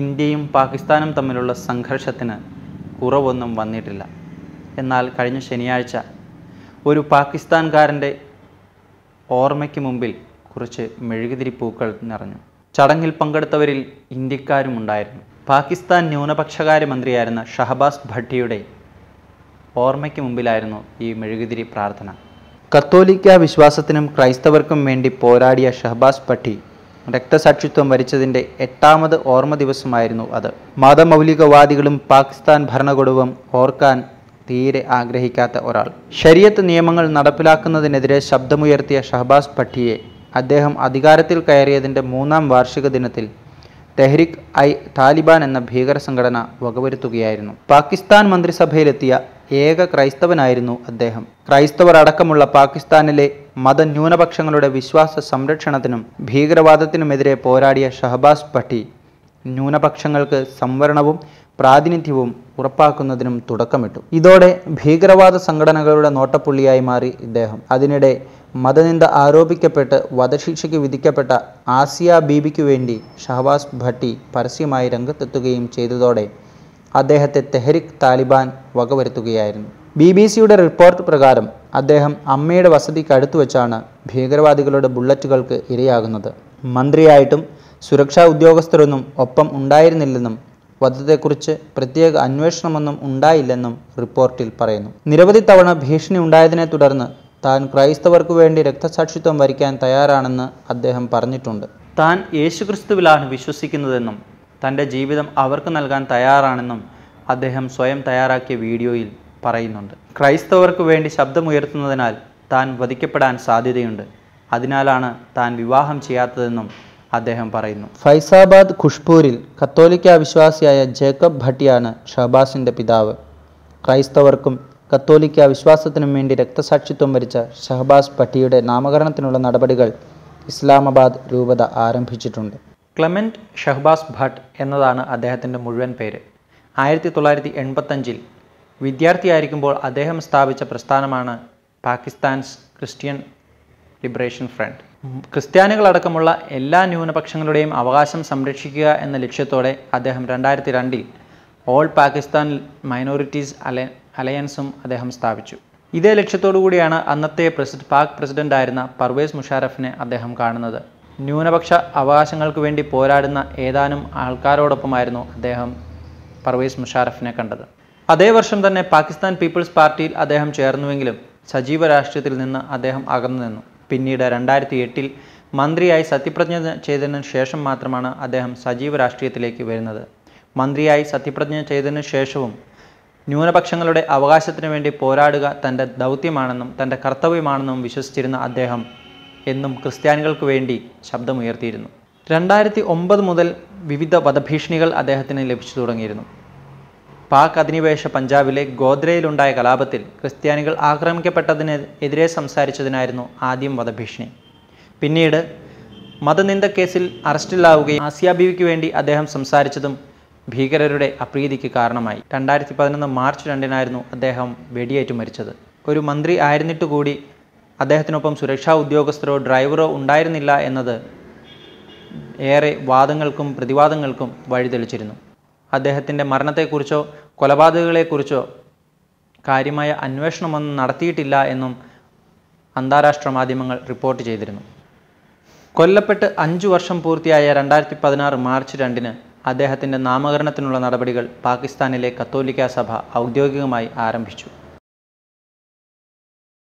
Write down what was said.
ഇന്ത്യയും പാകിസ്ഥാനും തമ്മിലുള്ള സംഘർഷത്തിന് കുറവൊന്നും വന്നിട്ടില്ല. എന്നാൽ കഴിഞ്ഞ ശനിയാഴ്ച ഒരു പാകിസ്ഥാൻകാരന്റെ ഓർമ്മയ്ക്ക് മുമ്പിൽ കുറച്ച് മെഴുകുതിരി പൂക്കൾ നിറഞ്ഞു. ചടങ്ങിൽ പങ്കെടുത്തവരിൽ ഇന്ത്യക്കാരും ഉണ്ടായിരുന്നു. പാകിസ്ഥാൻ ന്യൂനപക്ഷകാര്യ മന്ത്രിയായിരുന്ന ഷഹബാസ് ഭട്ടിയുടെ ഓർമ്മയ്ക്ക് മുമ്പിലായിരുന്നു ഈ മെഴുകുതിരി പ്രാർത്ഥന. കത്തോലിക്ക വിശ്വാസത്തിനും ക്രൈസ്തവർക്കും വേണ്ടി പോരാടിയ ഷഹബാസ് ഭട്ടി രക്തസാക്ഷിത്വം വരിച്ചതിന്റെ എട്ടാമത് ഓർമ്മ ദിവസമായിരുന്നു അത്. മതമൗലികവാദികളും പാകിസ്ഥാൻ ഭരണകൂടവും ഓർക്കാൻ തീരെ ആഗ്രഹിക്കാത്ത ഒരാൾ. ശരീഅത്ത് നിയമങ്ങൾ നടപ്പിലാക്കുന്നതിനെതിരെ ശബ്ദമുയർത്തിയ ഷഹബാസ് ഭട്ടിയെ അദ്ദേഹം അധികാരത്തിൽ കയറിയതിന്റെ മൂന്നാം വാർഷിക ദിനത്തിൽ തെഹ്രിക് ഐ താലിബാൻ എന്ന ഭീകര സംഘടന വകവരുത്തുകയായിരുന്നു. പാകിസ്ഥാൻ മന്ത്രിസഭയിലെത്തിയ ഏക ക്രൈസ്തവനായിരുന്നു അദ്ദേഹം. ക്രൈസ്തവർ അടക്കമുള്ള പാകിസ്ഥാനിലെ മതന്യൂനപക്ഷങ്ങളുടെ വിശ്വാസ സംരക്ഷണത്തിനും ഭീകരവാദത്തിനുമെതിരെ പോരാടിയ ഷഹബാസ് ഭട്ടി ന്യൂനപക്ഷങ്ങൾക്ക് സംവരണവും പ്രാതിനിധ്യവും ഉറപ്പാക്കുന്നതിനും തുടക്കമിട്ടു. ഇതോടെ ഭീകരവാദ സംഘടനകളുടെ നോട്ടപ്പുള്ളിയായി മാറി ഇദ്ദേഹം. അതിനിടെ മതനിന്ദ ആരോപിക്കപ്പെട്ട് വധശിക്ഷയ്ക്ക് വിധിക്കപ്പെട്ട ആസിയ ബീബിക്കു വേണ്ടി ഷഹബാസ് ഭട്ടി പരസ്യമായി രംഗത്തെത്തുകയും ചെയ്തതോടെ അദ്ദേഹത്തെ തെഹരിക് താലിബാൻ വകവരുത്തുകയായിരുന്നു. ബി ബി സിയുടെ റിപ്പോർട്ട് പ്രകാരം അദ്ദേഹം അമ്മയുടെ വസതിക്ക് അടുത്ത് വെച്ചാണ് ഭീകരവാദികളുടെ ബുള്ളറ്റുകൾക്ക് ഇരയാകുന്നത്. മന്ത്രിയായിട്ടും സുരക്ഷാ ഉദ്യോഗസ്ഥരൊന്നും ഒപ്പം ഉണ്ടായിരുന്നില്ലെന്നും വധത്തെക്കുറിച്ച് പ്രത്യേക അന്വേഷണമൊന്നും ഉണ്ടായില്ലെന്നും റിപ്പോർട്ടിൽ പറയുന്നു. നിരവധി തവണ ഭീഷണി ഉണ്ടായതിനെ തുടർന്ന് താൻ ക്രൈസ്തവർക്ക് വേണ്ടി രക്തസാക്ഷിത്വം വരിക്കാൻ തയ്യാറാണെന്ന് അദ്ദേഹം പറഞ്ഞിട്ടുണ്ട്. താൻ യേശുക്രിസ്തുവിലാണ് വിശ്വസിക്കുന്നതെന്നും തന്റെ ജീവിതം അവർക്ക് നൽകാൻ തയ്യാറാണെന്നും അദ്ദേഹം സ്വയം തയ്യാറാക്കിയ വീഡിയോയിൽ പറയുന്നുണ്ട്. ക്രൈസ്തവർക്ക് വേണ്ടി ശബ്ദമുയർത്തുന്നതിനാൽ താൻ വധിക്കപ്പെടാൻ സാധ്യതയുണ്ട്. അതിനാലാണ് താൻ വിവാഹം ചെയ്യാത്തതെന്നും അദ്ദേഹം പറയുന്നു. ഫൈസാബാദ് ഖുഷ്പൂരിൽ കത്തോലിക്ക വിശ്വാസിയായ ജേക്കബ് ഭട്ടിയാണ് ഷഹബാസിന്റെ പിതാവ്. ക്രൈസ്തവർക്കും കത്തോലിക്ക വിശ്വാസത്തിനും വേണ്ടി രക്തസാക്ഷിത്വം വരിച്ച ഷഹബാസ് ഭട്ടിയുടെ നാമകരണത്തിനുള്ള നടപടികൾ ഇസ്ലാമാബാദ് രൂപത ആരംഭിച്ചിട്ടുണ്ട്. ക്ലെമന്റ് ഷഹ്ബാസ് ഭട്ട് എന്നതാണ് അദ്ദേഹത്തിന്റെ മുഴുവൻ പേര്. ആയിരത്തി തൊള്ളായിരത്തി എൺപത്തഞ്ചിൽ വിദ്യാർത്ഥിയായിരിക്കുമ്പോൾ അദ്ദേഹം സ്ഥാപിച്ച പ്രസ്ഥാനമാണ് പാകിസ്ഥാൻസ് ക്രിസ്ത്യൻ ലിബറേഷൻ ഫ്രണ്ട്. ക്രിസ്ത്യാനികളടക്കമുള്ള എല്ലാ ന്യൂനപക്ഷങ്ങളുടെയും അവകാശം സംരക്ഷിക്കുക എന്ന ലക്ഷ്യത്തോടെ അദ്ദേഹം രണ്ടായിരത്തി രണ്ടിൽ ഓൾ പാകിസ്ഥാൻ മൈനോറിറ്റീസ് അല അലയൻസും അദ്ദേഹം സ്ഥാപിച്ചു. ഇതേ ലക്ഷ്യത്തോടു കൂടിയാണ് അന്നത്തെ പ്രസിഡ് പാക് പ്രസിഡന്റായിരുന്ന പർവേസ് മുഷാരഫിനെ അദ്ദേഹം കാണുന്നത്. ന്യൂനപക്ഷ അവകാശങ്ങൾക്ക് വേണ്ടി പോരാടുന്ന ഏതാനും ആൾക്കാരോടൊപ്പമായിരുന്നു അദ്ദേഹം പർവേസ് മുഷാറഫിനെ കണ്ടത്. അതേ വർഷം തന്നെ പാകിസ്ഥാൻ പീപ്പിൾസ് പാർട്ടിയിൽ അദ്ദേഹം ചേർന്നുവെങ്കിലും സജീവ രാഷ്ട്രീയത്തിൽ നിന്ന് അദ്ദേഹം അകന്നു നിന്നു. പിന്നീട് രണ്ടായിരത്തി എട്ടിൽ മന്ത്രിയായി സത്യപ്രതിജ്ഞ ചെയ്തതിന് ശേഷം മാത്രമാണ് അദ്ദേഹം സജീവ രാഷ്ട്രീയത്തിലേക്ക് വരുന്നത്. മന്ത്രിയായി സത്യപ്രതിജ്ഞ ചെയ്തതിനു ശേഷവും ന്യൂനപക്ഷങ്ങളുടെ അവകാശത്തിനു വേണ്ടി പോരാടുക തന്റെ ദൗത്യമാണെന്നും തന്റെ കർത്തവ്യമാണെന്നും വിശ്വസിച്ചിരുന്ന അദ്ദേഹം എന്നും ക്രിസ്ത്യാനികൾക്ക് വേണ്ടി ശബ്ദമുയർത്തിയിരുന്നു. രണ്ടായിരത്തി ഒമ്പത് മുതൽ വിവിധ വധഭീഷണികൾ അദ്ദേഹത്തിന് ലഭിച്ചു തുടങ്ങിയിരുന്നു. പാക് അധിനിവേശ പഞ്ചാബിലെ ഗോദ്രയിലുണ്ടായ കലാപത്തിൽ ക്രിസ്ത്യാനികൾ ആക്രമിക്കപ്പെട്ടതിന് എതിരെ സംസാരിച്ചതിനായിരുന്നു ആദ്യം വധഭീഷണി. പിന്നീട് മതനിന്ദ കേസിൽ അറസ്റ്റിലാവുകയും ആസിയ ബീവിക്ക് വേണ്ടി അദ്ദേഹം സംസാരിച്ചതും ഭീകരരുടെ അപ്രീതിക്ക് കാരണമായി. രണ്ടായിരത്തി പതിനൊന്ന് മാർച്ച് രണ്ടിനായിരുന്നു അദ്ദേഹം വെടിയേറ്റ് മരിച്ചത്. ഒരു മന്ത്രി ആയിരുന്നിട്ട് കൂടി അദ്ദേഹത്തിനൊപ്പം സുരക്ഷാ ഉദ്യോഗസ്ഥരോ ഡ്രൈവറോ ഉണ്ടായിരുന്നില്ല എന്നത് ഏറെ വാദങ്ങൾക്കും പ്രതിവാദങ്ങൾക്കും വഴിതെളിച്ചിരുന്നു. അദ്ദേഹത്തിന്റെ മരണത്തെക്കുറിച്ചോ കൊലപാതകങ്ങളെക്കുറിച്ചോ കാര്യമായ അന്വേഷണമൊന്നും നടത്തിയിട്ടില്ല എന്നും അന്താരാഷ്ട്ര മാധ്യമങ്ങൾ റിപ്പോർട്ട് ചെയ്തിരുന്നു. കൊല്ലപ്പെട്ട് അഞ്ച് വർഷം പൂർത്തിയായ രണ്ടായിരത്തി പതിനാറ് മാർച്ച് രണ്ടിന് അദ്ദേഹത്തിന്റെ നാമകരണത്തിനുള്ള നടപടികൾ പാകിസ്ഥാനിലെ കത്തോലിക്ക സഭ ഔദ്യോഗികമായി ആരംഭിച്ചു.